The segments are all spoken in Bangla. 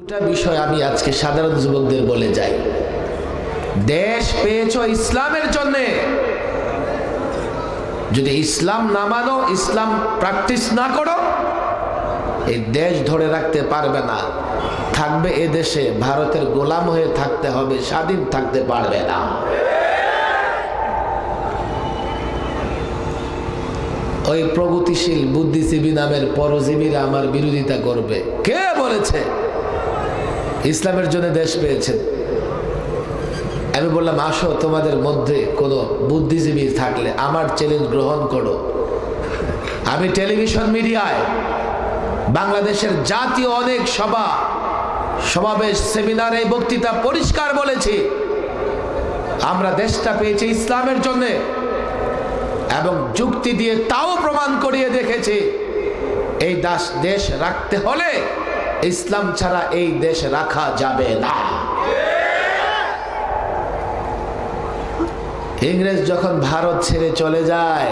দুটা বিষয় আমি আজকে সাধারণ যুবকদের বলে যাই। দেশ পেয়েছ ইসলামের জন্যে। যদি ইসলাম না মানো, ইসলাম প্র্যাকটিস না করো এই দেশ ধরে রাখতে পারবে না। থাকবে এ দেশে, ভারতের গোলাম হয়ে থাকতে হবে, স্বাধীন থাকতে পারবে না। ওই প্রগতিশীল বুদ্ধিজীবী নামের পরজীবীরা আমার বিরোধিতা করবে। কে বলেছে? ইসলামের জন্য দেশ পেয়েছেন। আমি বললাম, আসো, তোমাদের মধ্যে কোনো বুদ্ধিজীবী থাকলে আমার চ্যালেঞ্জ গ্রহণ করো। আমি টেলিভিশন মিডিয়ায় বাংলাদেশের জাতীয় অনেক সভা, সমাবেশ সেমিনারে বক্তৃতা পরিষ্কার বলেছি। আমরা দেশটা পেয়েছি ইসলামের জন্যে এবং যুক্তি দিয়ে তাও প্রমাণ করিয়ে দেখেছি, এই দাস দেশ রাখতে হলে ইসলাম ছাড়া এই দেশ রাখা যাবে না। ইংরেজ যখন ভারত ছেড়ে চলে যায়,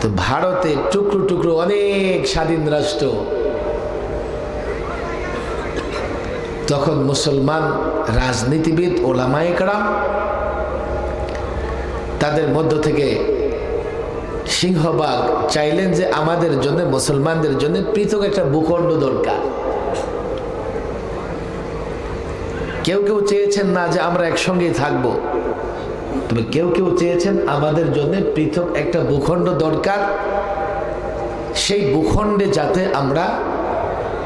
তো ভারতে টুকরো টুকরো অনেক স্বাধীন রাষ্ট্র। তখন মুসলমান রাজনীতিবিদ ওলামাইকরাম তাদের মধ্য থেকে সিংহবাগ, চাইলেন যে আমাদের জন্য, মুসলমানদের জন্য পৃথক একটা ভূখণ্ড দরকার। কেউ কেউ চেয়েছেন না যে আমরা একসঙ্গেই থাকব। তবে কেউ কেউ চেয়েছেন আমাদের জন্য পৃথক একটা ভূখণ্ড দরকার। সেই ভূখণ্ডে যাতে আমরা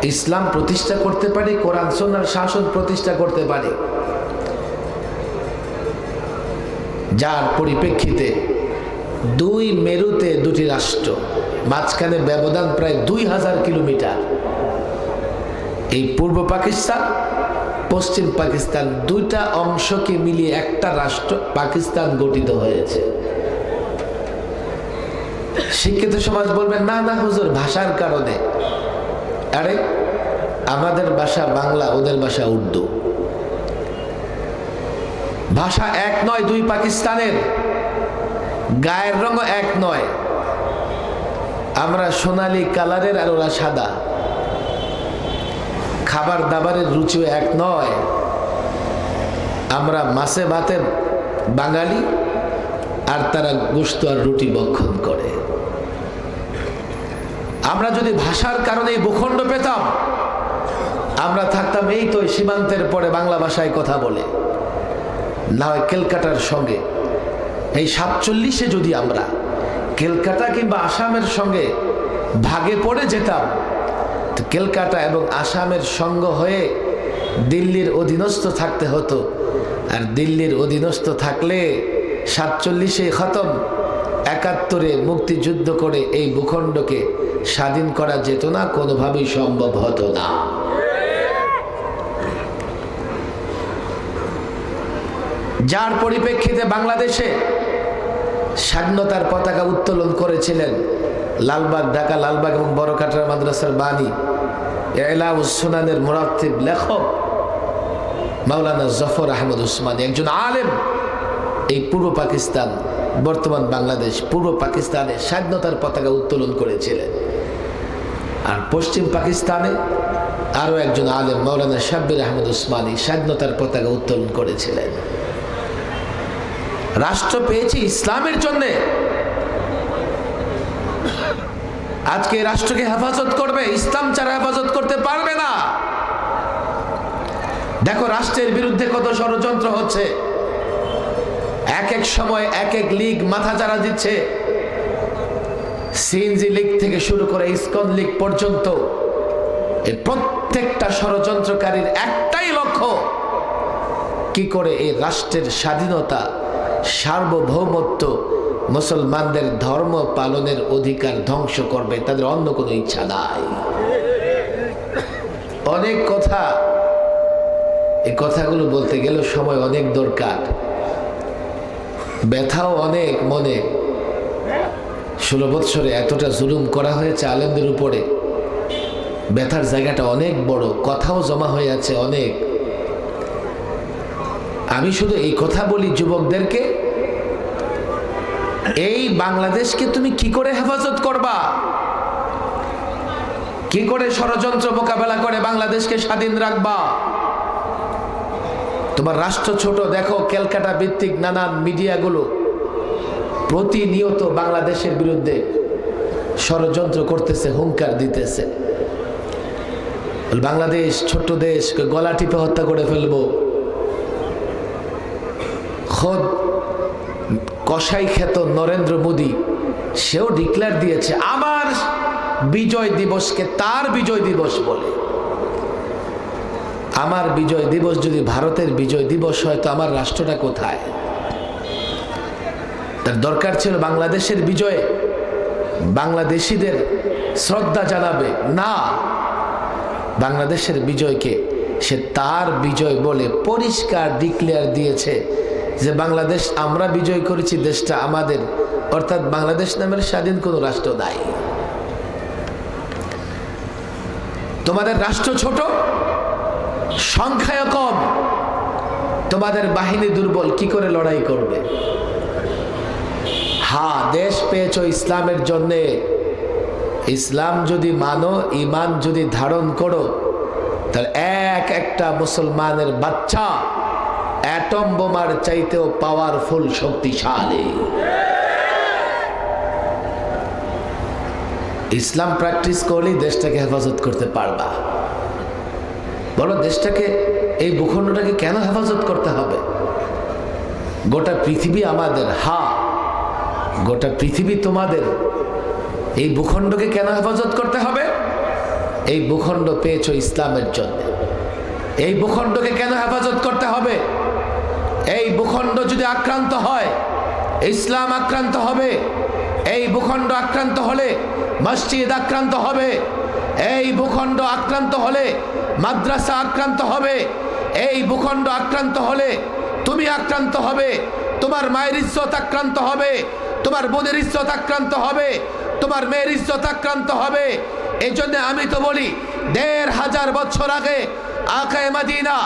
ইসলাম প্রতিষ্ঠা করতে পারি, কোরআন সন্ন্যার শাসন প্রতিষ্ঠা করতে পারি। যার পরিপ্রেক্ষিতে দুই মেরুতে দুটি রাষ্ট্র, মাঝখানে ব্যবধান প্রায় দুই হাজার কিলোমিটার। এই পূর্ব পাকিস্তান, পশ্চিম পাকিস্তান দুইটা অংশকে মিলিয়ে একটা রাষ্ট্র পাকিস্তান গঠিত হয়েছে। শিক্ষিত সমাজ বলবেন, না না, হুজুর, ভাষার কারণে। আরে, আমাদের ভাষা বাংলা, ওদের ভাষা উর্দু। ভাষা এক নয়, দুই পাকিস্তানের। গায়ের রঙ এক নয়। আমরা সোনালি কালারের আর ওরা সাদা। খাবার দাবারের রুচিও এক নয়। আমরা মাছে ভাতের বাঙালি, আর তারা গোস্ত আর রুটি বক্ষণ করে। আমরা যদি ভাষার কারণে ভূখণ্ড পেতাম, আমরা থাকতাম এই তো সীমান্তের পরে বাংলা ভাষায় কথা বলে। না হয় কেলকাটার সঙ্গে। এই সাতচল্লিশে যদি আমরা কেলকাটা কিংবা আসামের সঙ্গে ভাগে পড়ে যেতাম, তো কেলকাটা এবং আসামের সঙ্গ হয়ে দিল্লির অধীনস্থ থাকতে হতো। আর দিল্লির অধীনস্থ থাকলে সাতচল্লিশে খতম, একাত্তরে মুক্তিযুদ্ধ করে এই ভূখণ্ডকে স্বাধীন করা যেত না, কোনোভাবেই সম্ভব হতো না। যার পরিপ্রেক্ষিতে বাংলাদেশে স্বাধীনতার পতাকা উত্তোলন করেছিলেন লালবাগ, ঢাকা লালবাগ এবং বড়কাটার মাদ্রাসার বাণী। এলাউসুনানের মোরাত্তিব লেখক মাওলানা জফর আহমদ উসমানী, একজন আলেম। এই পূর্ব পাকিস্তান, বর্তমান বাংলাদেশ, পূর্ব পাকিস্তানে স্বাধীনতার পতাকা উত্তোলন করেছিলেন। আর পশ্চিম পাকিস্তানে আরও একজন আলেম মাওলানা শাব্বির আহমদ উসমানী স্বাধীনতার পতাকা উত্তোলন করেছিলেন। রাষ্ট্র পেয়েছি ইসলামের জন্য। আজকে রাষ্ট্রকে হেফাজত করবে, ইসলাম ছাড়া হেফাজত করতে পারবে না। দেখো, রাষ্ট্রের বিরুদ্ধে কত ষড়যন্ত্র হচ্ছে। এক এক সময় এক এক লীগ মাথা চারা দিচ্ছে। সিএনজি লীগ থেকে শুরু করে ইসকন লীগ পর্যন্ত এর প্রত্যেকটা ষড়যন্ত্রকারীর একটাই লক্ষ্য, কি করে এই রাষ্ট্রের স্বাধীনতা সার্বভৌমত্ব মুসলমানদের ধর্ম পালনের অধিকার ধ্বংস করবে, তাদের অন্য কোনো ইচ্ছা নাই। অনেক কথা, এই কথাগুলো বলতে গেলে সময় অনেক দরকার। ব্যথাও অনেক মনে। ষোলো বৎসরে এতটা জুলুম করা হয়েছে আলেমদের উপরে। ব্যথার জায়গাটা অনেক বড়, কথাও জমা হয়ে আছে অনেক। আমি শুধু এই কথা বলি যুবকদেরকে, এই বাংলাদেশকে তুমি কি করে হেফাজত করবা? কি করে ষড়যন্ত্র মোকাবেলা করে বাংলাদেশকে স্বাধীন রাখবা? তোমার রাষ্ট্র ছোট, দেখো ক্যালকাটা ভিত্তিক নানান মিডিয়াগুলো প্রতিনিয়ত বাংলাদেশের বিরুদ্ধে ষড়যন্ত্র করতেছে, হুঙ্কার দিতেছে। বাংলাদেশ ছোট্ট দেশ গলা টিপে হত্যা করে ফেলব। খোদ কসাই খ্যাত নরেন্দ্র মোদী, সেও ডিক্লেয়ার দিয়েছে, আমার বিজয় দিবসকে তার বিজয় দিবস বলে। আমার বিজয় দিবস যদি ভারতের বিজয় দিবস হয়, তো আমার রাষ্ট্রটা কোথায়? তার দরকার ছিল বাংলাদেশের বিজয়ে বাংলাদেশিদের শ্রদ্ধা জানাবে। না, বাংলাদেশের বিজয়কে সে তার বিজয় বলে পরিষ্কার ডিক্লেয়ার দিয়েছে। যে বাংলাদেশ আমরা বিজয় করেছি, দেশটা আমাদের। অর্থাৎ বাংলাদেশ নামের স্বাধীন কোনো রাষ্ট্র নাই। তোমাদের রাষ্ট্র ছোট, সংখ্যায় কম। তোমাদের বাহিনী দুর্বল, কি করে লড়াই করবে? হা, দেশ পেয়েছ ইসলামের জন্যে। ইসলাম যদি মানো ইমান যদি ধারণ করো, তাহলে এক একটা মুসলমানের বাচ্চা অ্যাটম বোমার চাইতেও পাওয়ারফুল শক্তিশালী। ইসলাম প্র্যাকটিস করলেই দেশটাকে হেফাজত করতে পারবা। বলো, দেশটাকে, এই ভূখণ্ডটাকে কেন হেফাজত করতে হবে? গোটা পৃথিবী আমাদের, হা, গোটা পৃথিবী তোমাদের। এই ভূখণ্ডকে কেন হেফাজত করতে হবে? এই ভূখণ্ড পেয়েছ ইসলামের জন্য। এই ভূখণ্ডকে কেন হেফাজত করতে হবে? এই ভূখণ্ড যদি আক্রান্ত হয়, ইসলাম আক্রান্ত হবে, এই ভূখণ্ড আক্রান্ত হলে মসজিদ আক্রান্ত হবে, এই ভূখণ্ড আক্রান্ত হলে মাদ্রাসা আক্রান্ত হবে, এই ভূখণ্ড আক্রান্ত হলে তুমি আক্রান্ত হবে, তোমার মায়ের ইজ্জত আক্রান্ত হবে, তোমার বোনের ইজ্জত আক্রান্ত হবে, তোমার মেয়ের ইজ্জত আক্রান্ত হবে। এই জন্য আমি তো বলি, দেড় হাজার বছর আগে আকায় মাদিনা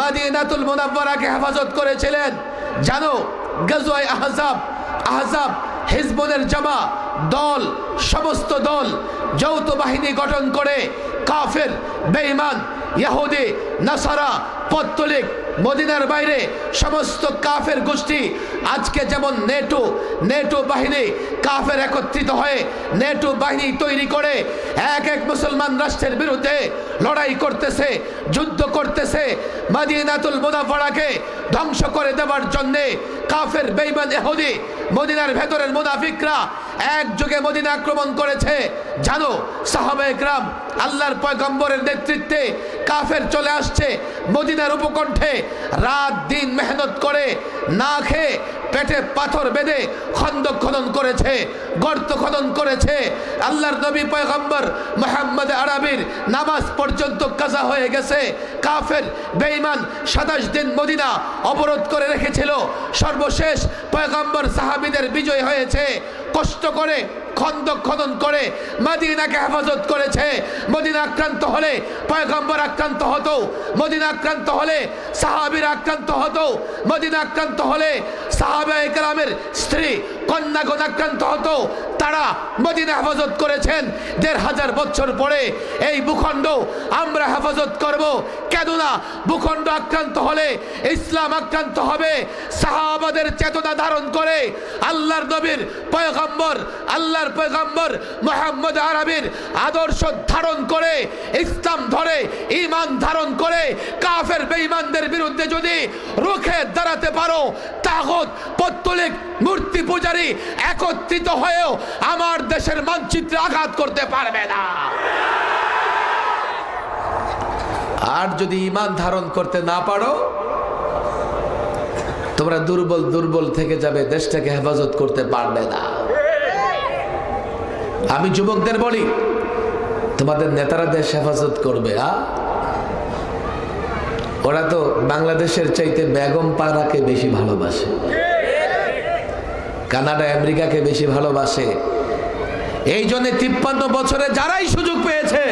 মাদিনাতুল মুনাব্বরাকে হেফাজত করেছিলেন। জানো গজওয়াই আহজাব আহজাব, হিজবুলের জামা, দল, সমস্ত দল যৌথ বাহিনী গঠন করে কাফের, বেঈমান ইহুদি নাসারা, পত্তলিক মদিনার বাইরে সমস্ত কাফের গোষ্ঠী আজকে যেমন নেটো নেটো বাহিনী কাফের একত্রিত হয়ে নেটো বাহিনী তৈরি করে এক এক মুসলমান রাষ্ট্রের বিরুদ্ধে লড়াই করতেছে, যুদ্ধ করতেছে, মাদিনাতুল মুনাফারাকে ধ্বংস করে দেওয়ার জন্যে কাফের বেইমান এহুদি মদিনার ভেতরের মুনাফিকরা একযোগে মদিনা আক্রমণ করেছে। জানো সাহাবে একরাম আল্লাহর পয়গম্বরের নেতৃত্বে কাফের চলে আসছে মদিনার উপকণ্ঠে, রাত দিন মেহনত করে না খেয়ে পেটে পাথর বেঁধে খন্দ খনন করেছে। গর্ত খনন করেছে। আল্লাহর নবী পয়গম্বর মোহাম্মদ আরবির নামাজ পর্যন্ত কাজা হয়ে গেছে। কাফের, বেঈমান সাতাশ দিন মদিনা অবরোধ করে রেখেছিল। সর্বশেষ পয়গম্বর সাহাবিদের বিজয় হয়েছে। কষ্ট করে খন্দক খনন করে মদিনাকে হেফাজত করেছে। মদিনা আক্রান্ত হলে পয়গম্বর আক্রান্ত হতো। মদিনা আক্রান্ত হলে সাহাবিরা আক্রান্ত হতো। মদিনা আক্রান্ত হলে সাহাবে একরামের স্ত্রী কন্যাগণ আক্রান্ত হতো। তারা মদিনা হেফাজত করেছেন। দেড় হাজার বছর পরে এই ভূখণ্ড আমরা হেফাজত করব। কেননা ভূখণ্ড আক্রান্ত হলে, ইসলাম আক্রান্ত হবে। সাহাবাদের চেতনা ধারণ করে আল্লাহর নবীর পয়গম্বর, আল্লাহর পয়গম্বর মোহাম্মদ আরবির আদর্শ ধারণ করে, ইসলাম ধরে ইমান ধারণ করে, কাফের বেঈমানদের বিরুদ্ধে যদি রুখে দাঁড়াতে পারো তাগত পত্তলিক মূর্তি পূজারী একত্রিত হয়েও আমার দেশের মানচিত্রে আঘাত করতে পারবে না। আর যদি ইমান ধারণ করতে না পারো, তোমরা দুর্বল দুর্বল থেকে যাবে, দেশটাকে হেফাজত করতে পারবে না। আমি যুবকদের বলি, তোমাদের নেতারা দেশ হেফাজত করবে, আ? ওরা তো বাংলাদেশের চাইতে বেগম পাড়াকে বেশি ভালোবাসে। কানাডা, আমেরিকাকে বেশি ভালোবাসে। এই জন্য তিপ্পান্ন বছরে যারাই সুযোগ পেয়েছে,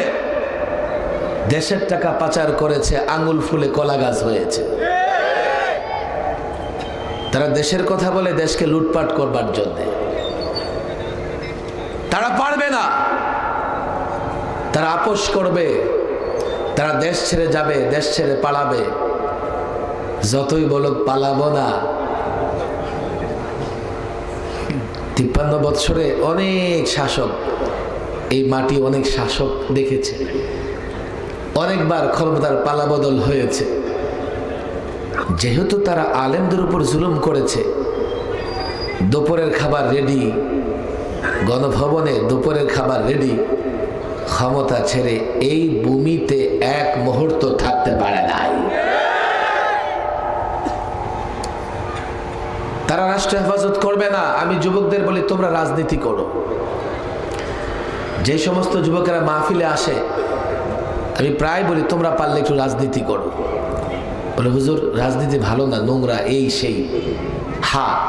দেশের টাকা পাচার করেছে আঙ্গুল ফুলে কলা গাছ হয়েছে। তারা দেশের কথা বলে দেশকে লুটপাট করবার জন্য। তারা পারবে না। তারা আপোষ করবে। তারা দেশ ছেড়ে যাবে, দেশ ছেড়ে পালাবে। যতই বলুক পালাবো না। তিপ্পান্ন বৎসরে অনেক শাসক, এই মাটি অনেক শাসক দেখেছে। অনেকবার ক্ষমতার পালাবদল হয়েছে। যেহেতু তারা আলেমদের উপর জুলুম করেছে, দুপুরের খাবার রেডি গণভবনে দুপুরের খাবার রেডি ক্ষমতা ছেড়ে এই ভূমিতে এক মুহূর্ত থাকতে পারে নাই। তারা রাষ্ট্র হেফাজত করবে না। আমি যুবকদের বলি, তোমরা রাজনীতি করো। যে সমস্ত যুবকেরা মাহফিলে আসে, আমি প্রায় বলি, তোমরা পারলে একটু রাজনীতি করো। বলে, হুজুর, রাজনীতি ভালো না, নোংরা, এই সেই, হা।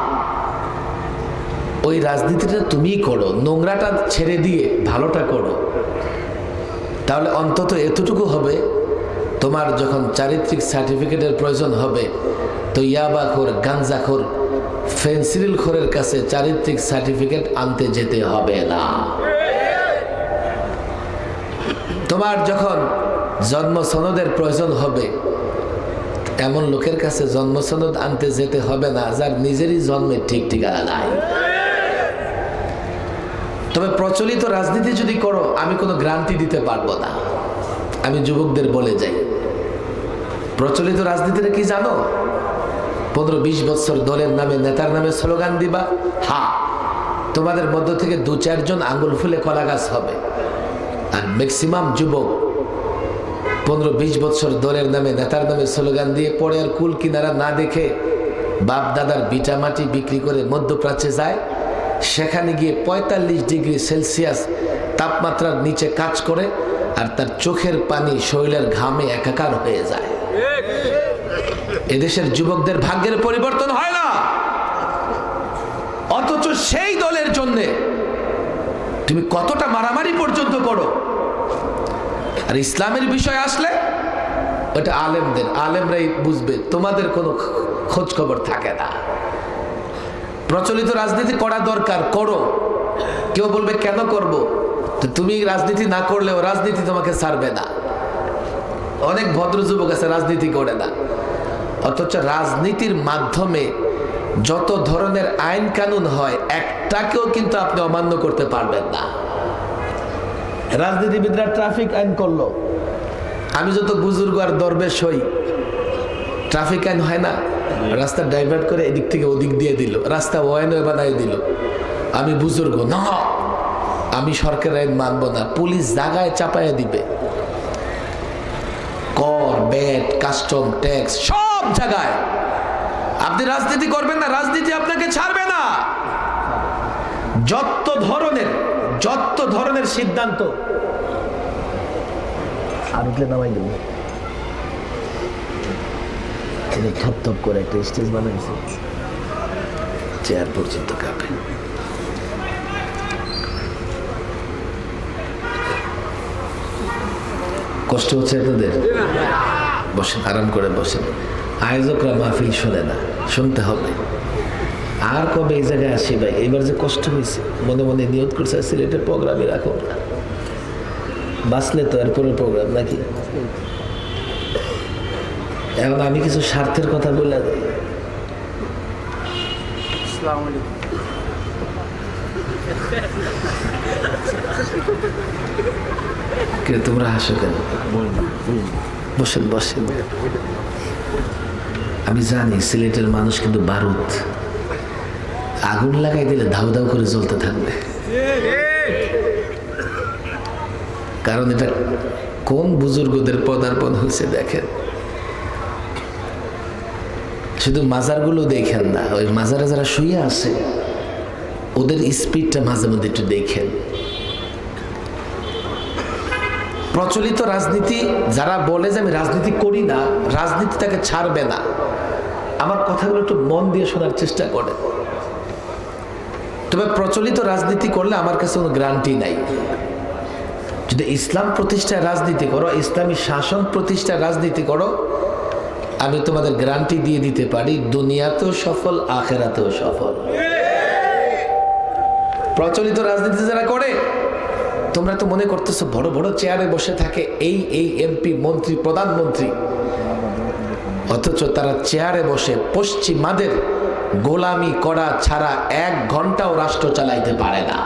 ওই রাজনীতিটা তুমিই করো, নোংরাটা ছেড়ে দিয়ে ভালোটা করো। তাহলে অন্তত এতটুকু হবে, তোমার যখন চারিত্রিক সার্টিফিকেটের প্রয়োজন হবে, তো ইয়াবাখোর গাঞ্জাখোর ফেন্সিল খোরের কাছে চারিত্রিক সার্টিফিকেট আনতে যেতে হবে না। তোমার যখন জন্ম সনদের প্রয়োজন হবে, এমন লোকের কাছে জন্ম সনদ আনতে যেতে হবে না, যার নিজেরই জন্মের ঠিক ঠিকানা নাই। তবে প্রচলিত রাজনীতি যদি করো, আমি কোনো গ্রান্তি দিতে পারব না। আমি যুবকদের বলে যাই। প্রচলিত রাজনীতিটা কি জানো? পনেরো বিশ বছর দলের নামে, নেতার নামে স্লোগান দিবা, হা, তোমাদের মধ্য থেকে দু চারজন আঙ্গুল ফুলে কলা গাছ হবে। আর ম্যাক্সিমাম যুবক পনেরো বিশ বছর দলের নামে, নেতার নামে স্লোগান দিয়ে পরে আর কুল কিনারা না দেখে বাপ দাদার বিটা মাটি বিক্রি করে মধ্যপ্রাচ্যে যায়। সেখানে গিয়ে পঁয়তাল্লিশ ডিগ্রি সেলসিয়াস তাপমাত্রার নিচে কাজ করে আর তার চোখের পানি শরীরের ঘামে একাকার হয়ে যায়। এদেশের যুবকদের ভাগ্যের পরিবর্তন হয় না। অথচ সেই দলের জন্যে তুমি কতটা মারামারি পর্যন্ত করো? আর ইসলামের বিষয় আসলে ওটা আলেমদের। আলেমরাই বুঝবে, তোমাদের কোনো খোঁজ খবর থাকে না। প্রচলিত রাজনীতি করা দরকার, করো। কেউ বলবে, কেন করব? তো তুমি রাজনীতি না করলেও রাজনীতি তোমাকে ছাড়বে না। অনেক ভদ্র যুবক আছে, রাজনীতি করে না। অথচ রাজনীতির মাধ্যমে যত ধরনের আইন কানুন হয়, একটাকেও কিন্তু আপনি অমান্য করতে পারবেন না। রাজনীতিবিদরা ট্রাফিক আইন করল। আমি যত বুজুর্গ আর দরবেশ হই, ট্রাফিক আইন হয় না। রাস্তা ডাইভার্ট করে এদিক থেকে ওদিক দিয়ে দিল। রাস্তা ওয়াইন বানাই দিল। আমি বুজুর্গ, না আমি সরকার আইন মানব না, পুলিশ জাগায় চাপায় দিবে। কর, ব্যাট, কাস্টম, ট্যাক্স, সব জায়গায় আপনি রাজনীতি করবেন না, রাজনীতি আপনাকে ছাড়বে না। যত ধরনের যত ধরনের সিদ্ধান্ত, আর উঠলে নামাই দেবো। এটা থপ করে একটা স্টেজ বানাইছে। চেয়ার পর্যন্ত কাঁপে। কষ্ট হচ্ছে আপনাদের বসেন, আরাম করে বসেন। আয়োজকরা মাহফিল শোনে না, শুনতে হবে। আর কবে এই জায়গায় আসি ভাই? এবার যে কষ্ট হয়েছে, মনে মনে নিয়ত করছে সিলেটের প্রোগ্রামে রাখো বাঁচলে তো এরপরের প্রোগ্রাম নাকি? এখন আমি কিছু স্বার্থের কথা বলে তোমরা হাসো কেন? বসেন বসেন। আমি জানি সিলেটের মানুষ কিন্তু বারুদ। আগুন লাগাই দিলে ধাউ ধাউ করে জ্বলতে থাকবে। কারণ এটা কোন বুজুর্গদের পদার্পণ হয়েছে দেখেন। শুধু মাজারগুলো দেখেন না, ওই মাজারে যারা শুয়ে আছে, ওদের স্পিডটা মাঝে মধ্যে একটু দেখেন। প্রচলিত রাজনীতি, যারা বলে যে আমি রাজনীতি করি না, রাজনীতি তাকে ছাড়বে না। আমার কথাগুলো একটু মন দিয়ে শোনার চেষ্টা করে তবে প্রচলিত রাজনীতি করলে আমার কাছে কোনো গ্যারান্টি নাই। যদি ইসলাম প্রতিষ্ঠায় রাজনীতি করো, ইসলামী শাসন প্রতিষ্ঠায় রাজনীতি করো আমি তোমাদের গ্যারান্টি দিয়ে দিতে পারি, দুনিয়াতেও সফল, আখেরাতেও সফল। প্রচলিত রাজনীতি যারা করে, তোমরা তো মনে করতেছো বড় বড় চেয়ারে বসে থাকে এই এই এমপি মন্ত্রী, প্রধানমন্ত্রী। অথচ তারা চেয়ারে বসে পশ্চিমাদের গোলামি করা ছাড়া এক ঘন্টাও রাষ্ট্র চালাইতে পারে না।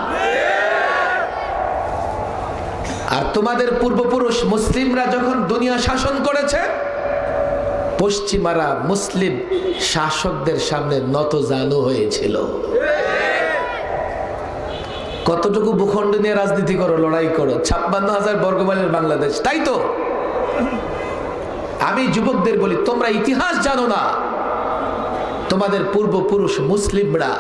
আর তোমাদের পূর্বপুরুষ মুসলিমরা যখন দুনিয়া শাসন করেছে পশ্চিমারা মুসলিম শাসকদের সামনে নত জানু হয়েছিল। কতটুকু ভূখণ্ড নিয়ে রাজনীতি করো, লড়াই করো, ছাপ্পান্ন হাজার বর্গমাইলের বাংলাদেশ, তাই তো? আমি যুবকদের বলি, তোমরা ইতিহাস জানো না। তোমাদের পূর্বপুরুষ মুসলিমরা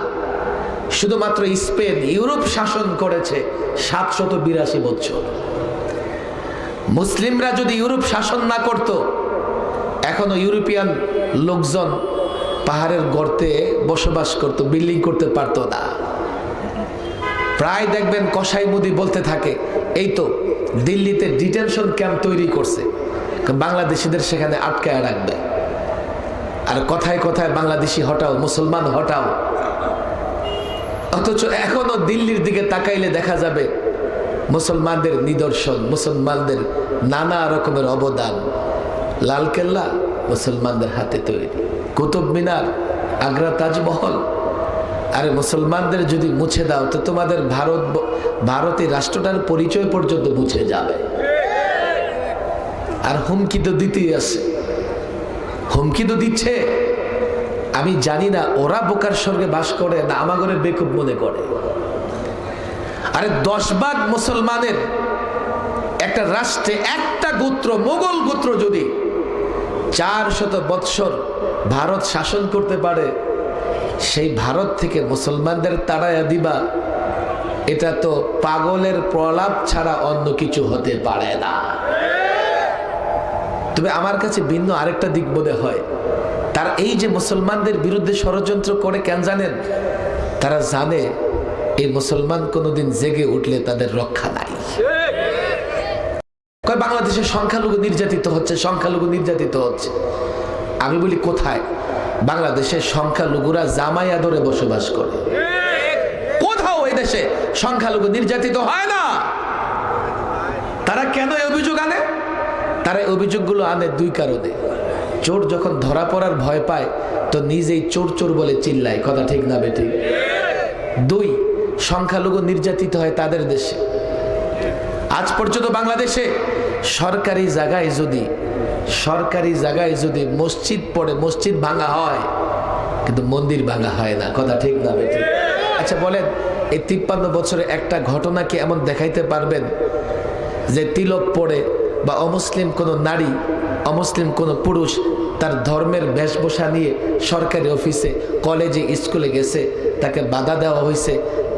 শুধুমাত্র স্পেন, ইউরোপ শাসন করেছে সাতশত বিরাশি বছর মুসলিমরা যদি ইউরোপ শাসন না করত এখনও ইউরোপিয়ান লোকজন পাহাড়ের গর্তে বসবাস করত, বিল্ডিং করতে পারতো না। প্রায় দেখবেন কসাই মুদি বলতে থাকে, এই তো দিল্লিতে ডিটেনশন ক্যাম্প তৈরি করছে বাংলাদেশিদের সেখানে আটকায় রাখবে। আর কথায় কথায় বাংলাদেশি হটাও, মুসলমান হটাও। অথচ এখনও দিল্লির দিকে তাকাইলে দেখা যাবে, মুসলমানদের নিদর্শন, মুসলমানদের নানা রকমের অবদান। লালকেল্লা মুসলমানদের হাতে তৈরি। কুতুব মিনার, আগ্রা তাজমহল। আরে মুসলমানদের যদি মুছে দাও, তো তোমাদের ভারত ভারতের রাষ্ট্রটার পরিচয় পর্যন্ত মুছে যাবে। আর হুমকি তো দিতেই আছে। হুমকি তো দিচ্ছে। আমি জানি না, ওরা বোকার স্বর্গে বাস করে না আমাগরে বেকুব মনে করে। আরে দশ ভাগ মুসলমানের একটা রাষ্ট্রে একটা গোত্র, মোগল গোত্র যদি চার শত বৎসর ভারত শাসন করতে পারে, সেই ভারত থেকে মুসলমানদের তাড়াইয়া দিবা, এটা তো পাগলের প্রলাপ ছাড়া অন্য কিছু হতে পারে না। তবে আমার কাছে ভিন্ন আরেকটা দিক বোধে হয়। তার এই যে মুসলমানদের বিরুদ্ধে ষড়যন্ত্র করে কেন জানেন? তারা জানে, এই মুসলমান কোনোদিন জেগে উঠলে তাদের রক্ষা কয়, বাংলাদেশের সংখ্যালঘু নির্যাতিত হচ্ছে, সংখ্যালঘু নির্যাতিত হচ্ছে। আমি বলি, কোথায়? বাংলাদেশের সংখ্যালঘুরা জামাই আদরে বসবাস করে। কোথাও এই দেশে সংখ্যালঘু নির্যাতিত হয় না। তারা কেন অভিযোগ আনে? তারা অভিযোগগুলো আনে দুই কারণে। চোর যখন ধরা পড়ার ভয় পায়, তো নিজেই চোর চোর বলে চিল্লায়। কথা ঠিক না বেঠিক দুই, সংখ্যালঘু নির্যাতিত হয় তাদের দেশে। আজ পর্যন্ত বাংলাদেশে সরকারি জায়গায় যদি, সরকারি জায়গায় যদি মসজিদ পড়ে, মসজিদ ভাঙা হয়, কিন্তু মন্দির ভাঙা হয় না, কথা ঠিক না আচ্ছা বলেন, এই তিপ্পান্ন বছরে একটা ঘটনা কি এমন দেখাইতে পারবেন? যে তিলক পড়ে বা অমুসলিম কোনো নারী, অমুসলিম কোনো পুরুষ তার ধর্মের বেশভূষা নিয়ে সরকারি অফিসে, কলেজে, স্কুলে গেছে, তাকে বাধা দেওয়া হয়েছে,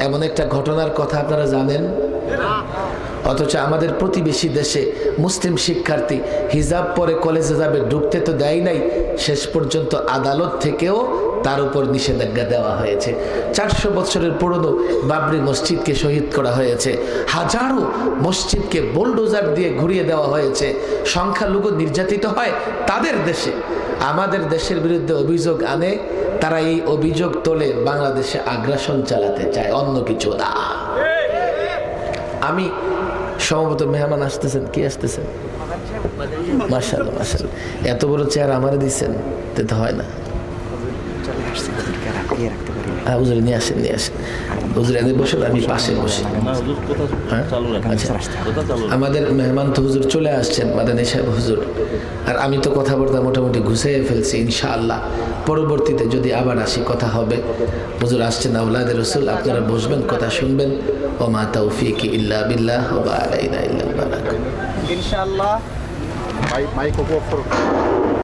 এমন একটা ঘটনার কথা আপনারা জানেন? অথচ আমাদের প্রতিবেশী দেশে মুসলিম শিক্ষার্থী হিজাব পরে কলেজে যাবে ঢুকতে তো দেয় নাই, শেষ পর্যন্ত আদালত থেকেও তার উপর নিষেধাজ্ঞা দেওয়া হয়েছে। চারশো বছরের পুরনো বাবরি মসজিদকে শহীদ করা হয়েছে। হাজারো মসজিদকে বোলডোজার দিয়ে ঘুরিয়ে দেওয়া হয়েছে। সংখ্যালঘু নির্যাতিত হয় তাদের দেশে। আমাদের দেশের বিরুদ্ধে অভিযোগ আনে, তারা এই অভিযোগ তোলে, বাংলাদেশে আগ্রাসন চালাতে চায়, অন্য কিছু না। আমি সম্ভবত মেহমান আসতেছেন কি আসতেছেন? মার্শাল মার্শাল এত বড় চেয়ার আমারে দিচ্ছেন তে তো হয় না। হ্যাঁ হুজুর নিয়ে আসেন নিয়ে আসেন। হুজুর এনে বসে আমি পাশে বসি। হ্যাঁ? আচ্ছা। আমাদের মেহমান তো হুজুর চলে আসছেন মাদানী সাহেব হুজুর। আর আমি তো কথাবার্তা মোটামুটি ঘুষিয়ে ফেলছি ইনশাআল্লাহ। পরবর্তীতে যদি আবার আসি কথা হবে। হুজুর আসছেন আউলাদের রসুল আপনারা বসবেন কথা শুনবেন। وما توفيقي إلا بالله وما علينا إلا البلاغ. إن شاء الله. مايك